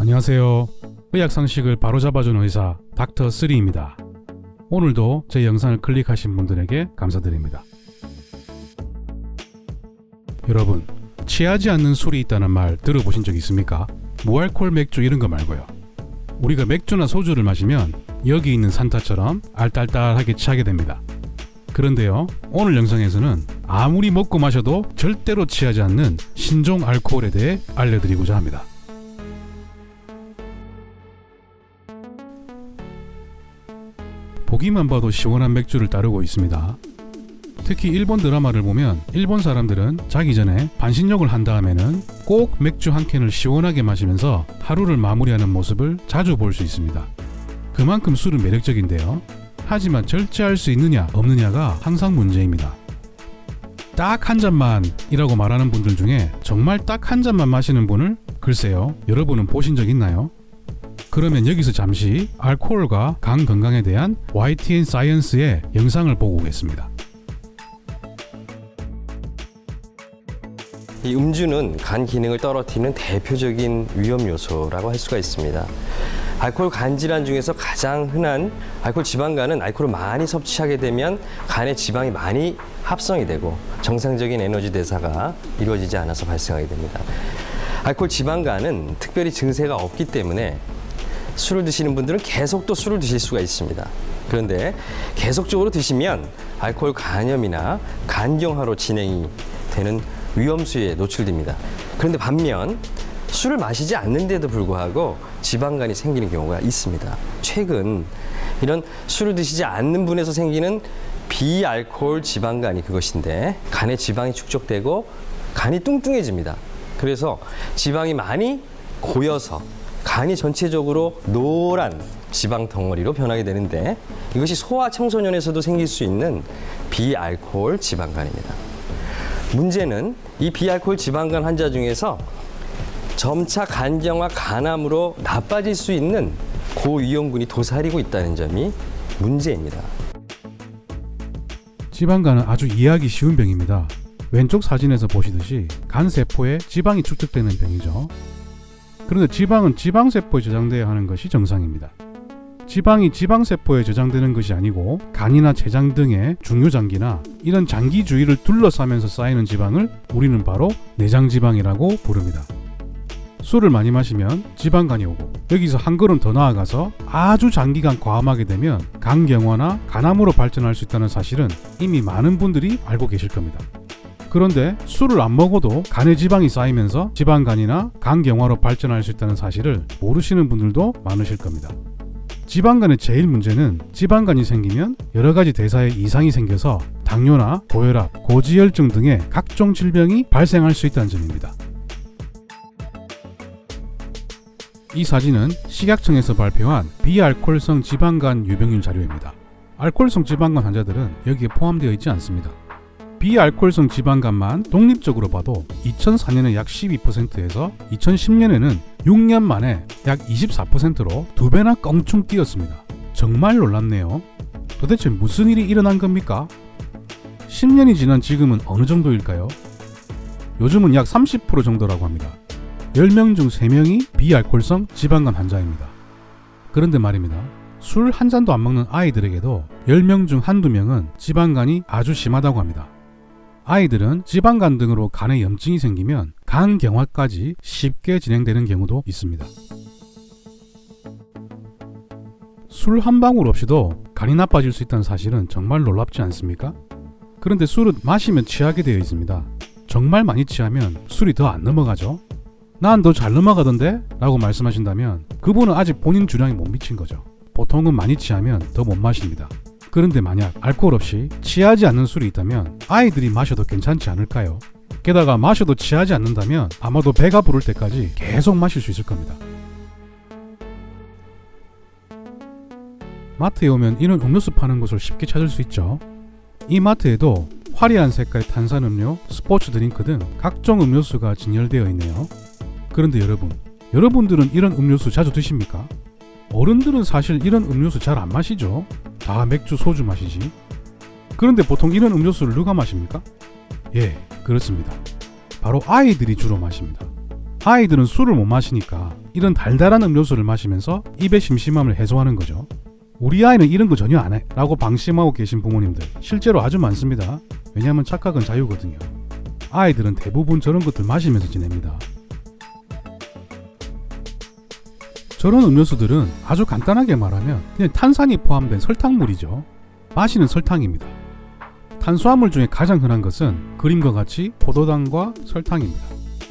안녕하세요. 의학 상식을 바로잡아주는 의사 닥터 3입니다. 오늘도 제 영상을 클릭하신 분들에게 감사드립니다. 여러분, 취하지 않는 술이 있다는 말 들어보신 적 있습니까? 무알콜 맥주 이런 거 말고요. 우리가 맥주나 소주를 마시면 여기 있는 산타처럼 알딸딸하게 취하게 됩니다. 그런데요, 오늘 영상에서는 아무리 먹고 마셔도 절대로 취하지 않는 신종 알코올에 대해 알려드리고자 합니다. 보기만 봐도 시원한 맥주를 따르고 있습니다. 특히 일본 드라마를 보면 일본 사람들은 자기 전에 반신욕을 한 다음에는 꼭 맥주 한 캔을 시원하게 마시면서 하루를 마무리하는 모습을 자주 볼 수 있습니다. 그만큼 술은 매력적인데요. 하지만 절제할 수 있느냐 없느냐가 항상 문제입니다. 딱 한 잔만이라고 말하는 분들 중에 정말 딱 한 잔만 마시는 분을 글쎄요, 여러분은 보신 적 있나요? 그러면 여기서 잠시 알코올과 간 건강에 대한 YTN 사이언스의 영상을 보고 오겠습니다. 이 음주는 간 기능을 떨어뜨리는 대표적인 위험 요소라고 할 수가 있습니다. 알코올 간 질환 중에서 가장 흔한 알코올 지방간은 알코올을 많이 섭취하게 되면 간에 지방이 많이 합성이 되고 정상적인 에너지 대사가 이루어지지 않아서 발생하게 됩니다. 알코올 지방간은 특별히 증세가 없기 때문에 술을 드시는 분들은 계속 또 술을 드실 수가 있습니다. 그런데 계속적으로 드시면 알코올 간염이나 간경화로 진행이 되는 위험수에 노출됩니다. 그런데 반면 술을 마시지 않는데도 불구하고 지방간이 생기는 경우가 있습니다. 최근 이런 술을 드시지 않는 분에서 생기는 비알코올 지방간이 그것인데 간에 지방이 축적되고 간이 뚱뚱해집니다. 그래서 지방이 많이 고여서 간이 전체적으로 노란 지방 덩어리로 변하게 되는데 이것이 소아 청소년에서도 생길 수 있는 비알코올 지방간입니다. 문제는 이 비알코올 지방간 환자 중에서 점차 간경화 간암으로 나빠질 수 있는 고위험군이 도사리고 있다는 점이 문제입니다. 지방간은 아주 이해하기 쉬운 병입니다. 왼쪽 사진에서 보시듯이 간 세포에 지방이 축적되는 병이죠. 그런데 지방은 지방 세포에 저장되어야 하는 것이 정상입니다. 지방이 지방 세포에 저장되는 것이 아니고 간이나 췌장 등의 중요 장기나 이런 장기 주위를 둘러싸면서 쌓이는 지방을 우리는 바로 내장 지방이라고 부릅니다. 술을 많이 마시면 지방간이 오고 여기서 한 걸음 더 나아가서 아주 장기간 과음하게 되면 간경화나 간암으로 발전할 수 있다는 사실은 이미 많은 분들이 알고 계실 겁니다. 그런데 술을 안 먹어도 간에 지방이 쌓이면서 지방간이나 간경화로 발전할 수 있다는 사실을 모르시는 분들도 많으실 겁니다. 지방간의 제일 문제는 지방간이 생기면 여러 가지 대사에 이상이 생겨서 당뇨나 고혈압, 고지혈증 등의 각종 질병이 발생할 수 있다는 점입니다. 이 사진은 식약청에서 발표한 비알코올성 지방간 유병률 자료입니다. 알코올성 지방간 환자들은 여기에 포함되어 있지 않습니다. 비알코올성 지방간만 독립적으로 봐도 2004년에 약 12%에서 2010년에는 6년 만에 약 24%로 두 배나 껑충 뛰었습니다. 정말 놀랍네요. 도대체 무슨 일이 일어난 겁니까? 10년이 지난 지금은 어느 정도일까요? 요즘은 약 30% 정도라고 합니다. 10명 중 3명이 비알코올성 지방간 환자입니다. 그런데 말입니다. 술 한 잔도 안 먹는 아이들에게도 10명 중 한두 명은 지방간이 아주 심하다고 합니다. 아이들은 지방간 등으로 간에 염증이 생기면 간 경화까지 쉽게 진행되는 경우도 있습니다. 술 한 방울 없이도 간이 나빠질 수 있다는 사실은 정말 놀랍지 않습니까? 그런데 술은 마시면 취하게 되어 있습니다. 정말 많이 취하면 술이 더 안 넘어가죠? 난더잘 넘어가던데? 라고 말씀하신다면 그분은 아직 본인 주량이 못 미친 거죠. 보통은 많이 취하면 더 못 마십니다. 그런데 만약 알코올 없이 취하지 않는 술이 있다면 아이들이 마셔도 괜찮지 않을까요? 게다가 마셔도 취하지 않는다면 아마도 배가 부를 때까지 계속 마실 수 있을 겁니다. 마트에 오면 이런 음료수 파는 곳을 쉽게 찾을 수 있죠. 이 마트에도 화려한 색깔의 탄산음료, 스포츠 드링크 등 각종 음료수가 진열되어 있네요. 그런데 여러분, 여러분들은 이런 음료수 자주 드십니까? 어른들은 사실 이런 음료수 잘 안 마시죠. 다 맥주, 소주 마시지. 그런데 보통 이런 음료수를 누가 마십니까? 예, 그렇습니다. 바로 아이들이 주로 마십니다. 아이들은 술을 못 마시니까 이런 달달한 음료수를 마시면서 입의 심심함을 해소하는 거죠. 우리 아이는 이런 거 전혀 안 해. 라고 방심하고 계신 부모님들 실제로 아주 많습니다. 왜냐하면 착각은 자유거든요. 아이들은 대부분 저런 것들 마시면서 지냅니다. 저런 음료수들은 아주 간단하게 말하면 그냥 탄산이 포함된 설탕물이죠. 마시는 설탕입니다. 탄수화물 중에 가장 흔한 것은 그림과 같이 포도당과 설탕입니다.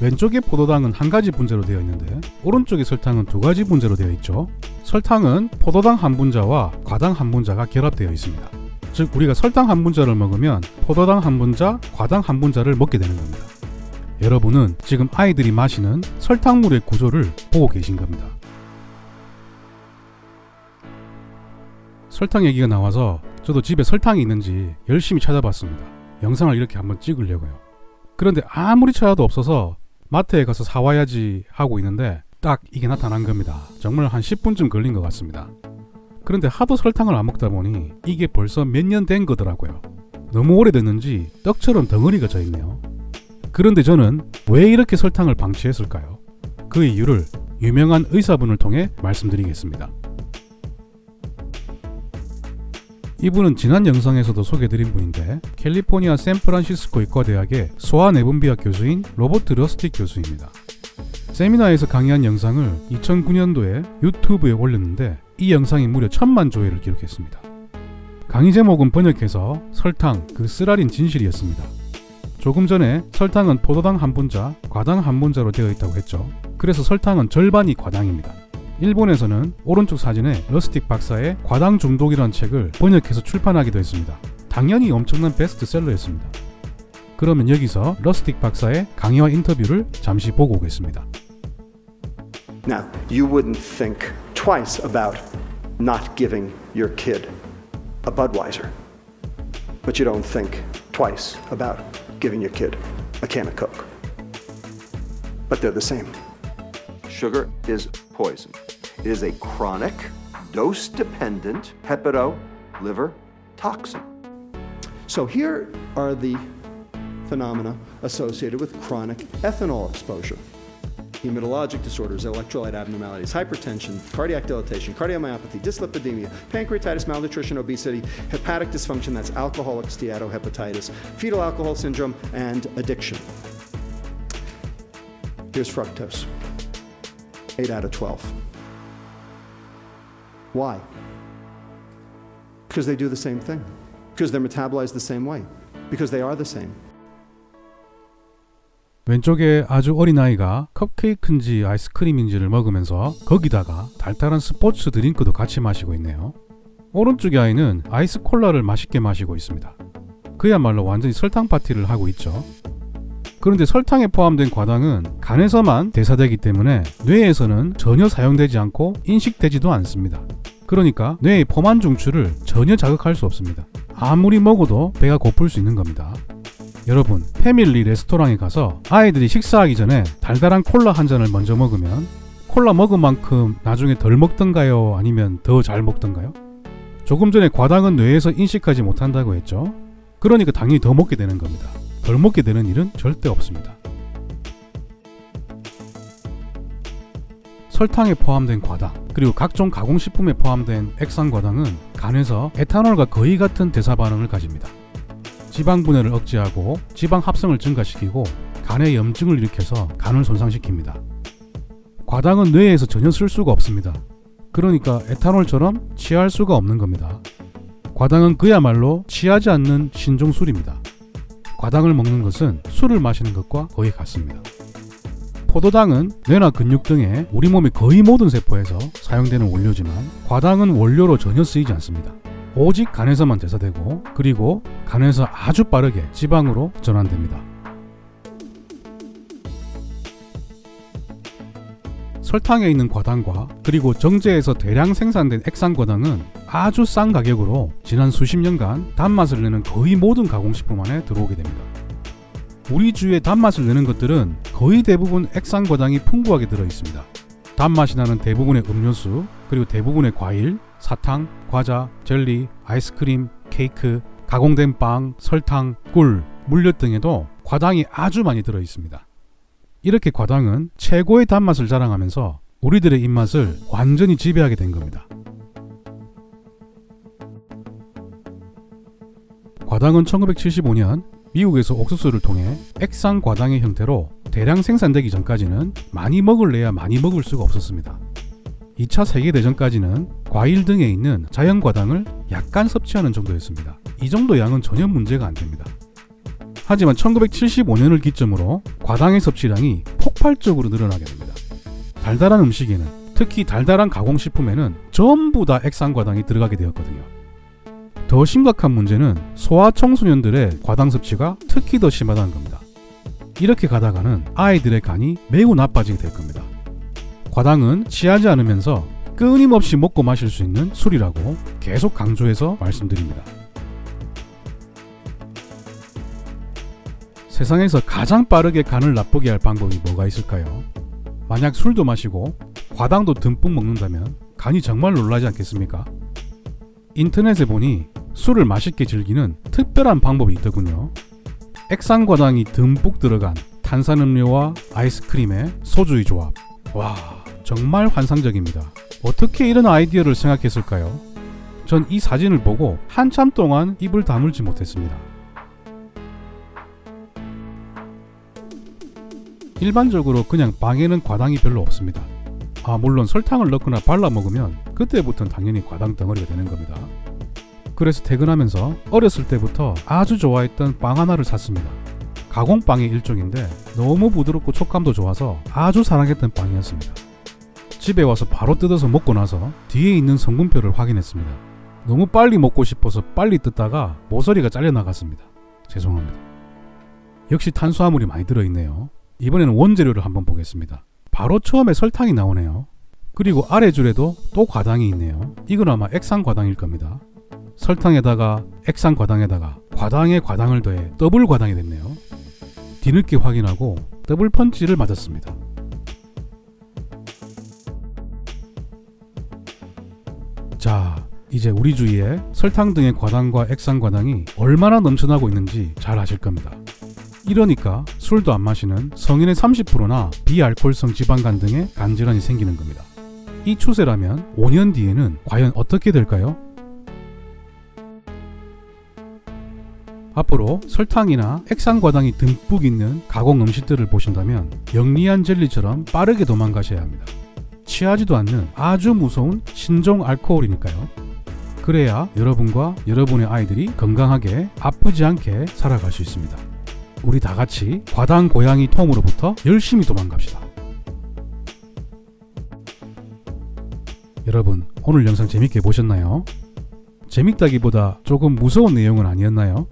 왼쪽의 포도당은 한 가지 분자로 되어 있는데 오른쪽의 설탕은 두 가지 분자로 되어 있죠. 설탕은 포도당 한 분자와 과당 한 분자가 결합되어 있습니다. 즉 우리가 설탕 한 분자를 먹으면 포도당 한 분자, 과당 한 분자를 먹게 되는 겁니다. 여러분은 지금 아이들이 마시는 설탕물의 구조를 보고 계신 겁니다. 설탕 얘기가 나와서 저도 집에 설탕이 있는지 열심히 찾아봤습니다. 영상을 이렇게 한번 찍으려고요. 그런데 아무리 찾아도 없어서 마트에 가서 사와야지 하고 있는데 딱 이게 나타난 겁니다. 정말 한 10분쯤 걸린 것 같습니다. 그런데 하도 설탕을 안 먹다 보니 이게 벌써 몇 년 된 거더라고요. 너무 오래됐는지 떡처럼 덩어리가 져 있네요. 그런데 저는 왜 이렇게 설탕을 방치했을까요? 그 이유를 유명한 의사분을 통해 말씀드리겠습니다. 이분은 지난 영상에서도 소개드린 분인데 캘리포니아 샌프란시스코 의과대학의 소아내분비학 교수인 로버트 러스틱 교수입니다. 세미나에서 강의한 영상을 2009년도에 유튜브에 올렸는데 이 영상이 무려 천만 조회를 기록했습니다. 강의 제목은 번역해서 설탕 그 쓰라린 진실이었습니다. 조금 전에 설탕은 포도당 한 분자, 과당 한 분자로 되어 있다고 했죠. 그래서 설탕은 절반이 과당입니다. 일본에서는 오른쪽 사진에 러스틱 박사의 과당 중독이라는 책을 번역해서 출판하기도 했습니다. 당연히 엄청난 베스트셀러였습니다. 그러면 여기서 러스틱 박사의 강의와 인터뷰를 잠시 보고 오겠습니다. Now, you wouldn't think twice about not giving your kid a Budweiser, but you don't think twice about giving your kid a can of Coke. But they're the same. Sugar is poison. It is a chronic, dose dependent hepato liver toxin. So here are the phenomena associated with chronic ethanol exposure. Hematologic disorders, electrolyte abnormalities, hypertension, cardiac dilatation, cardiomyopathy, dyslipidemia, pancreatitis, malnutrition, obesity, hepatic dysfunction, that's alcoholic steatohepatitis, fetal alcohol syndrome, and addiction. Here's fructose 8 out of 12. Why? Because they do the same thing. Because they're metabolized the same way. Because they are the same. 왼쪽에 아주 어린 아이가 컵케이크인지 아이스크림인지를 먹으면서 거기다가 달달한 스포츠 드링크도 같이 마시고 있네요. 오른쪽의 아이는 아이스 콜라를 맛있게 마시고 있습니다. 그야말로 완전히 설탕 파티를 하고 있죠. 그런데 설탕에 포함된 과당은 간에서만 대사되기 때문에 뇌에서는 전혀 사용되지 않고 인식되지도 않습니다. 그러니까 뇌의 포만 중추를 전혀 자극할 수 없습니다. 아무리 먹어도 배가 고플 수 있는 겁니다. 여러분, 패밀리 레스토랑에 가서 아이들이 식사하기 전에 달달한 콜라 한 잔을 먼저 먹으면 콜라 먹은 만큼 나중에 덜 먹던가요? 아니면 더 잘 먹던가요? 조금 전에 과당은 뇌에서 인식하지 못한다고 했죠. 그러니까 당연히 더 먹게 되는 겁니다. 덜 먹게 되는 일은 절대 없습니다. 설탕에 포함된 과당, 그리고 각종 가공식품에 포함된 액상과당은 간에서 에탄올과 거의 같은 대사 반응을 가집니다. 지방 분해를 억제하고 지방 합성을 증가시키고 간의 염증을 일으켜서 간을 손상시킵니다. 과당은 뇌에서 전혀 쓸 수가 없습니다. 그러니까 에탄올처럼 취할 수가 없는 겁니다. 과당은 그야말로 취하지 않는 신종술입니다. 과당을 먹는 것은 술을 마시는 것과 거의 같습니다. 포도당은 뇌나 근육 등의 우리 몸의 거의 모든 세포에서 사용되는 원료지만 과당은 원료로 전혀 쓰이지 않습니다. 오직 간에서만 대사되고 그리고 간에서 아주 빠르게 지방으로 전환됩니다. 설탕에 있는 과당과 그리고 정제에서 대량 생산된 액상과당은 아주 싼 가격으로 지난 수십 년간 단맛을 내는 거의 모든 가공식품 안에 들어오게 됩니다. 우리 주위에 단맛을 내는 것들은 거의 대부분 액상과당이 풍부하게 들어 있습니다. 단맛이 나는 대부분의 음료수, 그리고 대부분의 과일, 사탕, 과자, 젤리, 아이스크림, 케이크, 가공된 빵, 설탕, 꿀, 물엿 등에도 과당이 아주 많이 들어 있습니다. 이렇게 과당은 최고의 단맛을 자랑하면서 우리들의 입맛을 완전히 지배하게 된 겁니다. 과당은 1975년 미국에서 옥수수를 통해 액상 과당의 형태로 대량 생산되기 전까지는 많이 먹을래야 많이 먹을 수가 없었습니다. 2차 세계대전까지는 과일 등에 있는 자연 과당을 약간 섭취하는 정도였습니다. 이 정도 양은 전혀 문제가 안 됩니다. 하지만 1975년을 기점으로 과당의 섭취량이 폭발적으로 늘어나게 됩니다. 달달한 음식에는 특히 달달한 가공식품에는 전부 다 액상과당이 들어가게 되었거든요. 더 심각한 문제는 소아 청소년들의 과당 섭취가 특히 더 심하다는 겁니다. 이렇게 가다가는 아이들의 간이 매우 나빠지게 될 겁니다. 과당은 취하지 않으면서 끊임없이 먹고 마실 수 있는 술이라고 계속 강조해서 말씀드립니다. 세상에서 가장 빠르게 간을 나쁘게 할 방법이 뭐가 있을까요? 만약 술도 마시고 과당도 듬뿍 먹는다면 간이 정말 놀라지 않겠습니까? 인터넷에 보니 술을 맛있게 즐기는 특별한 방법이 있더군요. 액상 과당이 듬뿍 들어간 탄산음료와 아이스크림의 소주의 조합. 와, 정말 환상적입니다. 어떻게 이런 아이디어를 생각했을까요? 전 이 사진을 보고 한참 동안 입을 다물지 못했습니다. 일반적으로 그냥 빵에는 과당이 별로 없습니다. 아, 물론 설탕을 넣거나 발라 먹으면 그때부터는 당연히 과당 덩어리가 되는 겁니다. 그래서 퇴근하면서 어렸을 때부터 아주 좋아했던 빵 하나를 샀습니다. 가공빵의 일종인데 너무 부드럽고 촉감도 좋아서 아주 사랑했던 빵이었습니다. 집에 와서 바로 뜯어서 먹고 나서 뒤에 있는 성분표를 확인했습니다. 너무 빨리 먹고 싶어서 빨리 뜯다가 모서리가 잘려 나갔습니다. 죄송합니다. 역시 탄수화물이 많이 들어있네요. 이번에는 원재료를 한번 보겠습니다. 바로 처음에 설탕이 나오네요. 그리고 아래 줄에도 또 과당이 있네요. 이건 아마 액상 과당일 겁니다. 설탕에다가 액상 과당에다가 과당에 과당을 더해 더블 과당이 됐네요. 뒤늦게 확인하고 더블 펀치를 맞았습니다. 자, 이제 우리 주위에 설탕 등의 과당과 액상 과당이 얼마나 넘쳐나고 있는지 잘 아실 겁니다. 이러니까 술도 안 마시는 성인의 30%나 비알코올성 지방간 등의 간 질환이 생기는 겁니다. 이 추세라면 5년 뒤에는 과연 어떻게 될까요? 앞으로 설탕이나 액상과당이 듬뿍 있는 가공 음식들을 보신다면 영리한 젤리처럼 빠르게 도망가셔야 합니다. 취하지도 않는 아주 무서운 신종 알코올이니까요. 그래야 여러분과 여러분의 아이들이 건강하게 아프지 않게 살아갈 수 있습니다. 우리 다 같이 과당 고양이 톰으로부터 열심히 도망갑시다. 여러분, 오늘 영상 재밌게 보셨나요? 재밌다기보다 조금 무서운 내용은 아니었나요?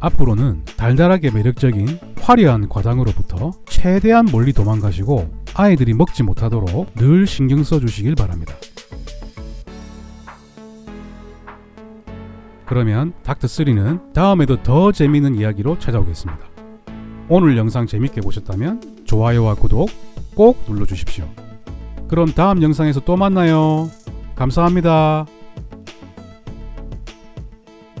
앞으로는 달달하게 매력적인 화려한 과당으로부터 최대한 멀리 도망가시고 아이들이 먹지 못하도록 늘 신경 써 주시길 바랍니다. 그러면 닥터3는 다음에도 더 재미있는 이야기로 찾아오겠습니다. 오늘 영상 재밌게 보셨다면 좋아요와 구독 꼭 눌러주십시오. 그럼 다음 영상에서 또 만나요. 감사합니다.